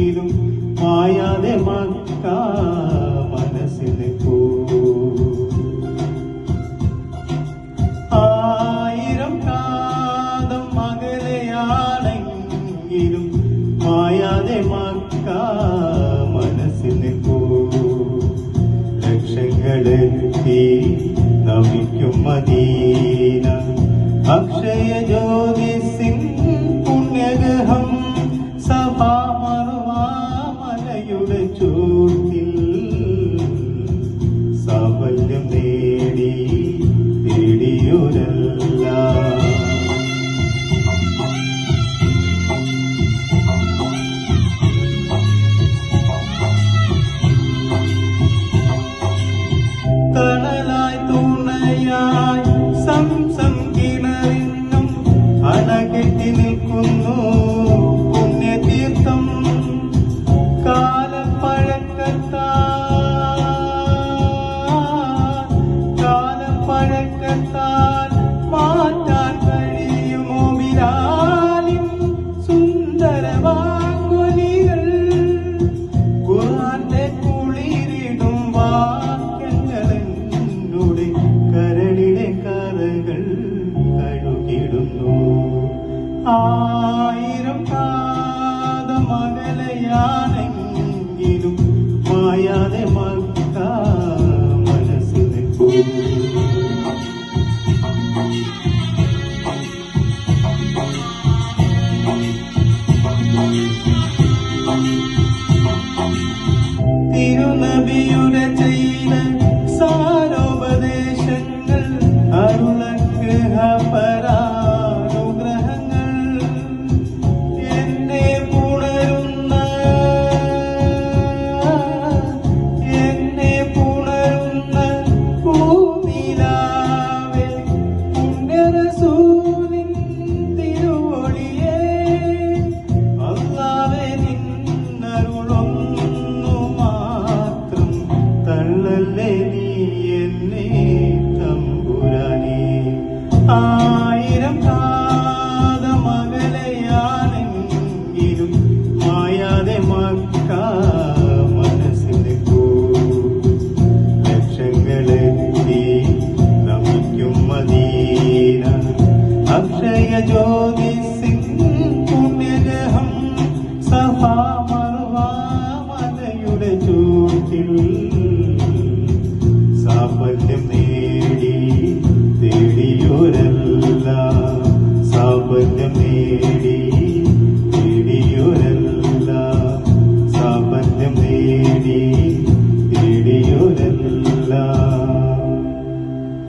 എങ്കിലും മായാതെ മക്ക മനസ്സിന് പോ. ആയിരം കാതം മകലെയാണെങ്കിലും മായാതെ മക്ക മനസ്സിന് പോ. ലക്ഷങ്ങളെത്തി നമിക്കും മദീന. അക്ഷയ ജ്യോതിസിൻ പുണ്യഗ്രഹം ഖുർആന്റെ കുളിരിടും വാക്യങ്ങളെന്നുടെ കരളിലെ കറകൾ കഴുകിടുന്നു ആയിരം കാതമകലയാണെങ്കിലും മായാതെ മക്ക മനസ്സിൽ നിൽക്കൂ. തിരുനബിയുടെ ചെയ്ത നീ എന്നെ തമ്പുരാനേ? ആയിരം കാ